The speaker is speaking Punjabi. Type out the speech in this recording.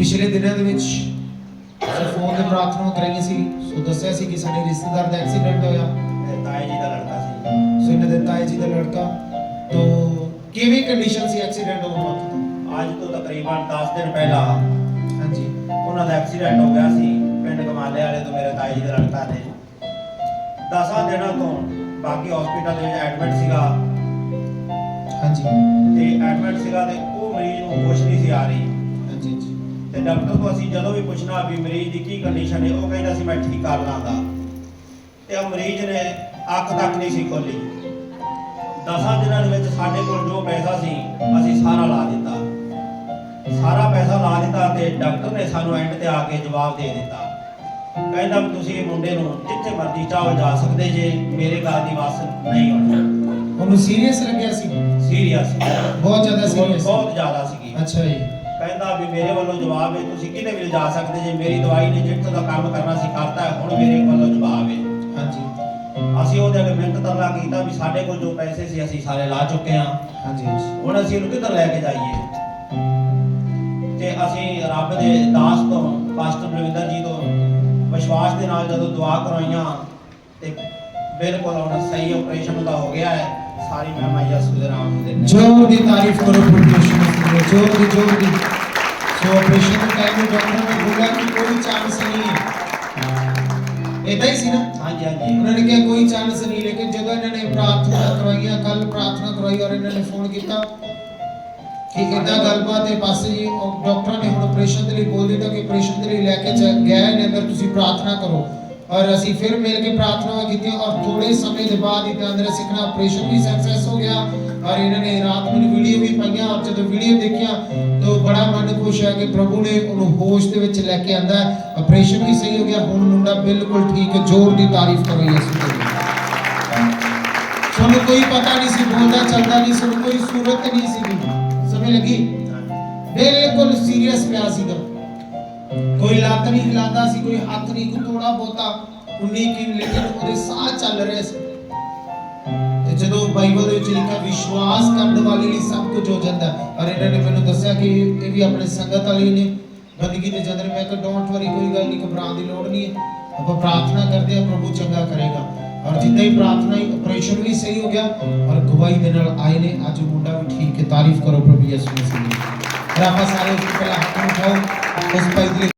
ਪਿਛਲੇ ਦਿਨਾਂ ਦੇ ਵਿੱਚ ਅਸੀਂ ਫੋਨ ਤੇ ਪ੍ਰਾਰਥਨਾ ਕਰਾਈ ਸੀ ਸੋ ਦੱਸਿਆ ਸੀ ਕਿ ਸਾਡੇ ਰਿਸ਼ਤੇਦਾਰ ਦਾ ਐਕਸੀਡੈਂਟ ਹੋਇਆ। ਤਾਏ ਜੀ ਦਾ ਲੜਕਾ ਸੀ। ਸੋ ਇਹਨਾਂ ਦੇ ਤਾਏ ਜੀ ਦਾ ਲੜਕਾ। ਤੋਂ ਕਿਵੇਂ ਕੰਡੀਸ਼ਨ ਸੀ ਐਕਸੀਡੈਂਟ ਹੋਣ ਵਕਤ ਅੱਜ ਤੋਂ ਤਕਰੀਬਨ 10 ਦਿਨ ਪਹਿਲਾਂ ਹਾਂਜੀ। ਉਹਨਾਂ ਦਾ ਐਕਸੀਡੈਂਟ ਹੋ ਗਿਆ ਸੀ ਪਿੰਡ ਕਮਾਲੇ ਵਾਲੇ ਤੋਂ ਮੇਰੇ ਤਾਏ ਜੀ ਦਾ ਲੜਕਾ ਨੇ 10 ਦਿਨਾਂ ਤੋਂ ਬਾਕੀ ਹਸਪੀਟਲ ਦੇ ਵਿੱਚ ਐਡਮਿਟ ਸੀਗਾ। ਹਾਂਜੀ। ਤੇ ਐਡਮਿਟ ਸੀਗਾ ਤੇ ਉਹ ਮਰੀਜ਼ ਨੂੰ ਕੁਛ ਨਹੀਂ ਸੀ ਆ ਰਹੀ। ਤੇ ਡਾਕਟਰ ਤੋਂ ਅਸੀਂ ਜਦੋਂ ਵੀ ਪੁੱਛਣਾ ਵੀ ਮਰੀਜ਼ ਦੀ ਕੀ ਕੰਡੀਸ਼ਨ ਹੈ ਉਹ ਕਹਿੰਦਾ ਸੀ ਮੈਂ ਠੀਕ ਕਰ ਲਾਂਗਾ ਤੇ ਉਹ ਮਰੀਜ਼ ਨੇ ਅੱਖ ਤੱਕ ਨਹੀਂ ਸੀ ਖੋਲੀ 10 ਦਿਨਾਂ ਦੇ ਵਿੱਚ ਸਾਡੇ ਕੋਲ ਜੋ ਪੈਸਾ ਸੀ ਅਸੀਂ ਸਾਰਾ ਲਾ ਦਿੱਤਾ। ਸਾਰਾ ਪੈਸਾ ਲਾ ਦਿੱਤਾ ਤੇ ਡਾਕਟਰ ਨੇ ਸਾਨੂੰ ਐਂਡ ਤੇ ਆ ਕੇ ਜਵਾਬ ਦੇ ਦਿੱਤਾ। ਕਹਿੰਦਾ ਤੁਸੀਂ ਇਹ ਮੁੰਡੇ ਨੂੰ ਜਿੱਥੇ ਮਰਜ਼ੀ ਚਾਹੋ ਜਾ ਸਕਦੇ ਜੇ ਮੇਰੇ ਘਰ ਦੀ ਵਾਸ ਨਹੀਂ ਹੋਣੀ ਉਹਨੂੰ ਸੀਰੀਅਸ ਲੱਗਿਆ ਸੀ? ਸੀਰੀਅਸ ਬਹੁਤ ਜ਼ਿਆਦਾ serious? ਬਹੁਤ ਜ਼ਿਆਦਾ ਸੀਗੀ। ਅੱਛਾ ਜੀ। ਕਹਿੰਦਾ ਵੀ ਮੇਰੇ ਵੱਲੋਂ ਜਵਾਬ ਹੈ ਤੁਸੀਂ ਕਿਤੇ ਵੀ ਲਿਜਾ ਸਕਦੇ ਜੇ? ਮੇਰੀ ਦਵਾਈ ਨੇ ਜਿੱਥੋਂ ਦਾ ਕੰਮ ਕਰਨਾ ਸੀ ਕਰਤਾ ਹੈ, ਹੁਣ ਮੇਰੇ ਵੱਲੋਂ ਜਵਾਬ ਹੈ। ਹਾਂਜੀ। ਅਸੀਂ ਉਹਦੇ ਅੱਗੇ ਮਿਹਨਤ ਤਰਲਾ ਕੀਤਾ ਵੀ ਸਾਡੇ ਕੋਲ ਜੋ ਪੈਸੇ ਸੀ ਅਸੀਂ ਸਾਰੇ ਲਾ ਚੁੱਕੇ ਹਾਂ। ਹਾਂਜੀ। ਹੁਣ ਅਸੀਂ ਇਹਨੂੰ ਕਿੱਧਰ ਲੈ ਕੇ ਜਾਈਏ? ਤੇ ਅਸੀਂ ਰੱਬ ਦੇ ਦਾਸ ਤੋਂ ਪਾਸਟਰ ਬਲਵਿੰਦਰ ਜੀ ਤੋਂ ਵਿਸ਼ਵਾਸ ਦੇ ਨਾਲ ਜਦੋਂ ਦੁਆ ਕਰਵਾਈਆਂ ਤੇ ਬਿਲਕੁਲ ਹੁਣ ਸਹੀ ਆਪਰੇਸ਼ਨ ਉਹਦਾ ਹੋ ਗਿਆ ਹੈ। ਸਾਰੀ ਮਹਿਮਾ ਯਿਸੂ ਦੇ ਨਾਮ ਦੇ ਜੋਰ ਦੀ ਤਾਰੀਫ ਕਰੋ ਪ੍ਰਭੂ ਜੋਰ ਦੀ ਜੋਰ ਦੀ। ਸੋ ਆਪਰੇਸ਼ਨ ਦੇ ਟਾਈਮ ਡਾਕਟਰ ਨੇ ਬੋਲਿਆ ਕਿ ਕੋਈ ਚਾਂਸ ਨਹੀਂ ਹੈ। ਇਦਾਂ ਹੀ ਸੀ ਨਾ? ਹਾਂਜੀ ਹਾਂਜੀ। ਉਹਨਾਂ ਨੇ ਕਿਹਾ ਕੋਈ ਚਾਂਸ ਨਹੀਂ ਲੇਕਿਨ ਜਦੋਂ ਇਹਨਾਂ ਨੇ ਪ੍ਰਾਰਥਨਾ ਕਰਵਾਈਆ ਕੱਲ ਪ੍ਰਾਰਥਨਾ ਕਰਵਾਈ ਔਰ ਇਹਨਾਂ ਨੇ ਫੋਨ ਕੀਤਾ ਕਿ ਇਦਾਂ ਗੱਲਬਾਤ ਹੈ। ਪਾਸੇ ਜੀ ਡਾਕਟਰਾਂ ਨੇ ਹੁਣ ਆਪਰੇਸ਼ਨ ਦੇ ਲਈ ਬੋਲ ਦਿੱਤਾ ਕਿ ਆਪਰੇਸ਼ਨ ਦੇ ਲਈ ਲੈ ਕੇ ਗਏ ਨੇ ਅੰਦਰ ਤੁਸੀਂ ਪ੍ਰਾਰਥਨਾ ਕਰੋ। ਔਰ ਅਸੀਂ ਫਿਰ ਮਿਲ ਕੇ ਪ੍ਰਾਰਥਨਾ ਕੀਤੀਆਂ ਔਰ ਥੋੜੇ ਸਮੇਂ ਦੇ ਬਾਅਦ ਹੀ ਅੰਦਰ ਸਿੱਖਣਾ ਆਪਰੇਸ਼ਨ ਵੀ ਸਕਸੈਸ ਹੋ ਗਿਆ। ਔਰ ਇਹਨਾਂ ਨੇ ਰਾਤ ਨੂੰ ਵੀਡੀਓ ਵੀ ਪਾਈਆਂ। ਔਰ ਜਦੋਂ ਵੀਡੀਓ ਦੇਖਿਆ ਤਾਂ ਬੜਾ ਮਨ ਖੁਸ਼ ਹੈ ਕਿ ਪ੍ਰਭੂ ਨੇ ਉਹਨੂੰ ਹੋਸ਼ ਦੇ ਵਿੱਚ ਲੈ ਕੇ ਆਂਦਾ। ਆਪਰੇਸ਼ਨ ਵੀ ਸਹੀ ਹੋ ਗਿਆ। ਹੁਣ ਮੁੰਡਾ ਬਿਲਕੁਲ ਠੀਕ ਹੈ ਜ਼ੋਰ ਦੀ ਤਾਰੀਫ ਕਰੋ ਯਿਸੂ ਦੀ ਸਾਨੂੰ ਕੋਈ ਪਤਾ ਨਹੀਂ ਸੀ, ਬੋਲਦਾ ਚੱਲਦਾ ਨਹੀਂ ਸੀ, ਕੋਈ ਸੂਰਤ ਨਹੀਂ ਸੀ ਸਮਝ ਲੱਗੀ। ਬਿਲਕੁਲ ਸੀਰੀਅਸ ਪਿਆ ਸੀਗਾ। ਕੋਈ ਲੱਤ ਨਹੀਂ ਹਿਲਾਉਂਦਾ ਸੀ, ਕੋਈ ਹੱਥ ਨਹੀਂ, ਕੋਈ ਥੋੜਾ ਬੋਤਾ ਉਨੀ ਕੀ ਲੇਕਿਨ ਉਹਦੇ ਸਾਹ ਚੱਲ ਰਹੇ ਸੀ। ਤੇ ਜਦੋਂ ਬਾਈਬਲ ਦੇ ਵਿੱਚ ਲਿਖਿਆ, ਵਿਸ਼ਵਾਸ ਕਰਨ ਵਾਲੇ ਲਈ ਸਭ ਕੁਝ ਹੋ ਜਾਂਦਾ ਔਰ ਇਹਨਾਂ ਨੇ ਮੈਨੂੰ ਦੱਸਿਆ ਕਿ ਇਹ ਵੀ ਆਪਣੇ ਸੰਗਤ ਵਾਲੇ ਨੇ। ਬੰਦਗੀ ਦੇ ਜਦਰ ਮੈਂ ਕਿਹਾ, ਡੋਂਟ ਵਰੀ, ਕੋਈ ਗੱਲ ਨਹੀਂ, ਘਬਰਾਉਣ ਦੀ ਲੋੜ ਨਹੀਂ ਹੈ। ਆਪਾਂ ਪ੍ਰਾਰਥਨਾ ਕਰਦੇ ਹਾਂ, ਪ੍ਰਭੂ ਚੰਗਾ ਕਰੇਗਾ। ਔਰ ਜਿੱਦਾਂ ਹੀ ਪ੍ਰਾਰਥਨਾ ਹੀ ਆਪਰੇਸ਼ਨ ਵੀ ਸਹੀ ਹੋ ਗਿਆ, ਔਰ ਗਵਾਹੀ ਦੇ ਨਾਲ ਆਏ ਨੇ। ਅੱਜ ਮੁੰਡਾ ਵੀ ਠੀਕ ਹੈ। ਤਾਰੀਫ ਕਰੋ ਪ੍ਰਭੂ ਯਿਸੂ ਮਸੀਹ ਦੀ। ਔਰ ਆਪਾਂ ਸਾਰੇ ਉਸ ਤੋਂ ਪਹਿਲਾਂ